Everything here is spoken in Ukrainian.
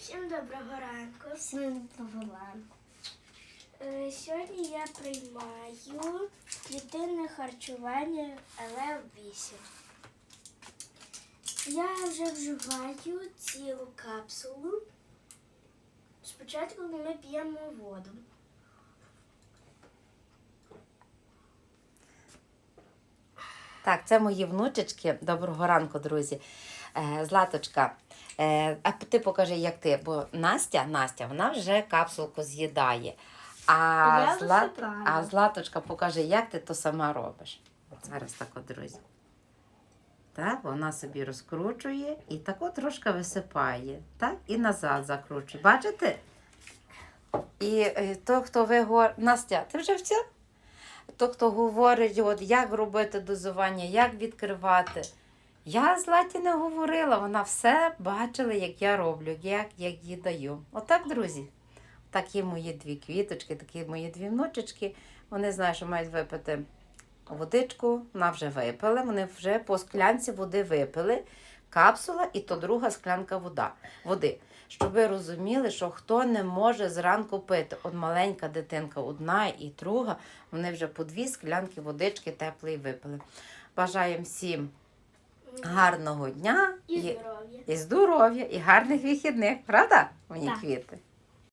Всім доброго ранку. Всім доброго ранку. Е, Сьогодні я приймаю клітинне харчування ЛФ8. Я вже вживаю цілу капсулу. Спочатку ми п'ємо воду. Так, це мої внучечки. Доброго ранку, друзі. Е, Златочка, е, а ти покажи, як ти, бо Настя, Настя, вона вже капсулку з'їдає. А, Злат... а Златочка покаже, як ти то сама робиш. От зараз так, от, друзі. Так, вона собі розкручує і тако трошки висипає. Так, і назад закручує. Бачите? І е, то, хто ви говор... Настя, ти вже вчила? То, хто говорить, от, як робити дозування, як відкривати. Я Златі не говорила, вона все бачила, як я роблю, як, як їй даю. Отак, друзі. Такі мої дві квіточки, такі мої дві внучечки. Вони знають, що мають випити водичку, вона вже випила, вони вже по склянці води випили, капсула і то друга склянка вода, води. Щоб ви розуміли, що хто не може зранку пити, от маленька дитинка, одна і друга, вони вже по дві склянки водички теплої випили. Бажаємо всім гарного дня І здоров'я. і здоров'я, і гарних вихідних, правда, Мені Так. квіти?